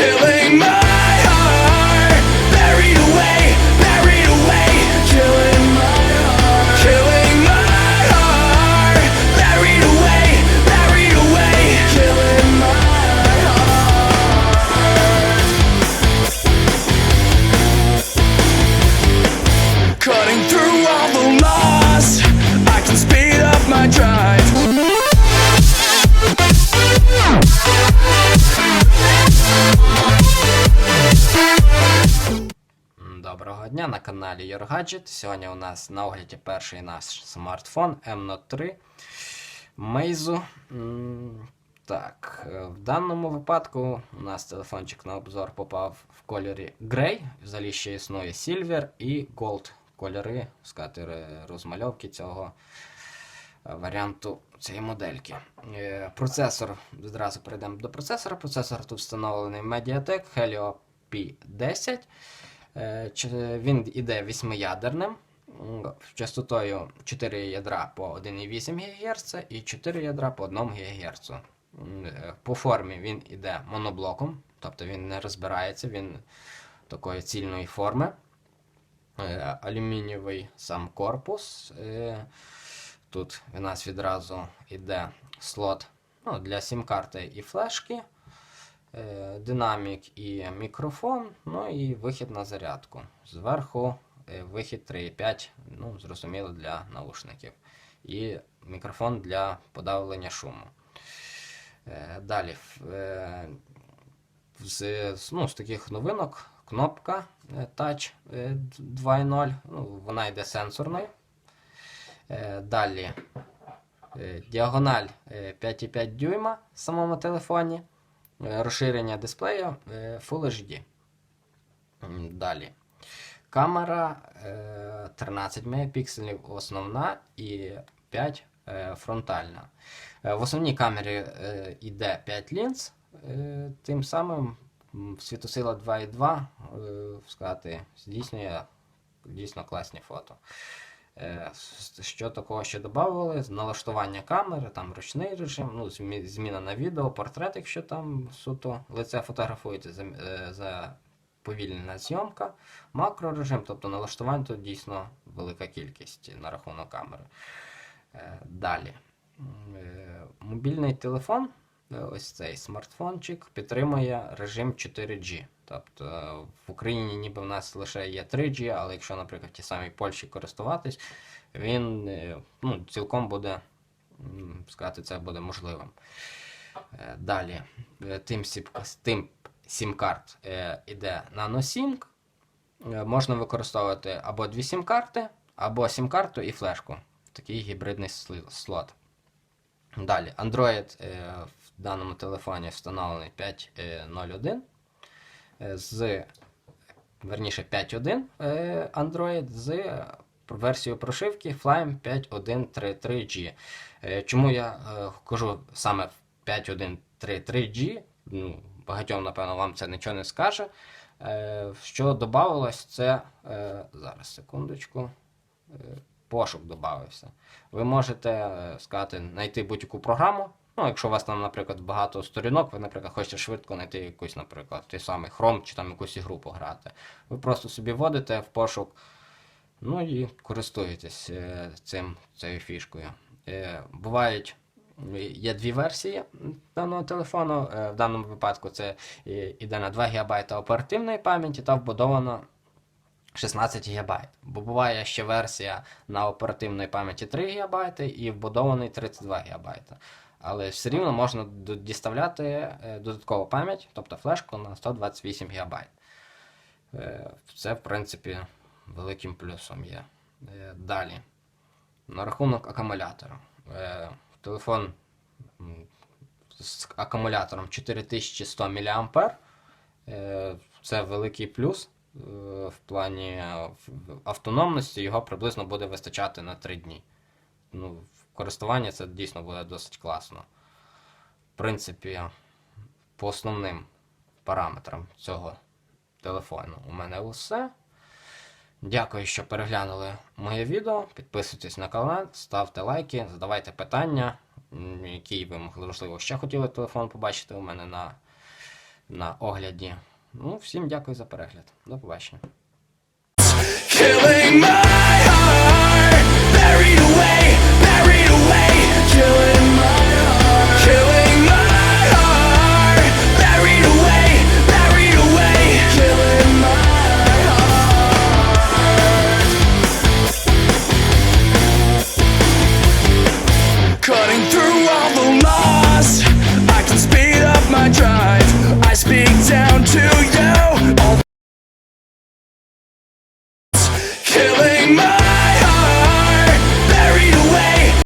killing my Доброго дня на каналі Your Gadget. Сьогодні у нас на огляді перший наш смартфон M Note 3 Meizu. Так, е, в даному випадку у нас телефончик на обзор попав в кольорі Grey. Взагалі ще існує Silver і Gold кольори, сказати, розмальовки цього е, варіанту цієї модельки. Е, Процесор, відразу перейдемо до процесора. Процесор тут встановлений Mediatek Helio P10. Е, Він іде восьмиядерним, частотою 4 ядра по 1,8 ГГц і 4 ядра по 1 ГГц. Е, По формі він іде моноблоком, тобто він не розбирається, він такої цільної форми. Е, Алюмінієвий сам корпус. Тут у нас відразу йде слот ну, для сім-карти і флешки динамік і мікрофон, ну і вихід на зарядку. Зверху е, вихід 3.5, ну, зрозуміло, для наушників. І мікрофон для подавлення шуму. Е, Далі, е, з, ну, з таких новинок кнопка е, Touch е, 2.0, ну, вона йде сенсорною. Е, Далі е, діагональ е, 5,5 дюйма в самому телефоні. Е, Розширення дисплею е, Full HD. Далі. Камера е, 13 мегапікселів основна і 5 е, фронтальна. Е, В основній камері е, йде 5 лінз. Е, Тим самим світосила 2.2 е, сказати, здійснює дійсно класні фото. Е, Що такого ще додавали? Налаштування камери, там ручний режим, ну, зміна на відео, портрет, якщо там суто лице фотографується, за, е, за повільнена зйомка, макрорежим, тобто налаштувань тут дійсно велика кількість на рахунок камери. Е, Далі. Мобільний телефон, ось цей смартфончик, підтримує режим 4G. Тобто е, в Україні ніби в нас лише є 3G, але якщо, наприклад, в тій самій Польщі користуватись, він е, ну, цілком буде, сказати, це буде можливим. Е, Далі, тим, сім-карт іде NanoSync. Можна використовувати або дві сім-карти, або сім-карту і флешку. Такий гібридний слот. Далі, Android е, в даному телефоні встановлений 5.01 е, з верніше 5.1 е, Android з версією прошивки Flyme 5.1.3.3G. Е, Чому я кажу саме 5.1.3.3G? Ну, багатьом, напевно, вам це нічого не скаже. Що додавалось, це зараз секундочку. Пошук додався. Ви можете е, сказати, знайти будь-яку програму. Ну, якщо у вас там, наприклад, багато сторінок, ви, наприклад, хочете швидко знайти якусь, наприклад, той самий Chrome чи там якусь ігру пограти. Ви просто собі вводите в пошук, ну і користуєтесь е, цим, цією фішкою. Е, Бувають, є дві версії даного телефону. В даному випадку це іде на 2 ГБ оперативної пам'яті та вбудовано 16 ГБ. Бо буває ще версія на оперативної пам'яті 3 ГБ і вбудований 32 ГБ. Але все рівно можна діставляти е, додаткову пам'ять, тобто флешку на 128 ГБ. Е, Це, в принципі, великим плюсом є. Е, Далі. На рахунок акумулятора. Телефон з акумулятором 4100 мА. Це великий плюс. В плані е, автономності його приблизно буде вистачати на 3 дні. Ну, в це дійсно буде досить класно. В принципі, по основним параметрам цього телефону у мене усе. Дякую, що переглянули моє відео. Підписуйтесь на канал, ставте лайки, задавайте питання, які ви, можливо, ще хотіли телефон побачити у мене на на огляді. Ну, всім дякую за перегляд. До побачення.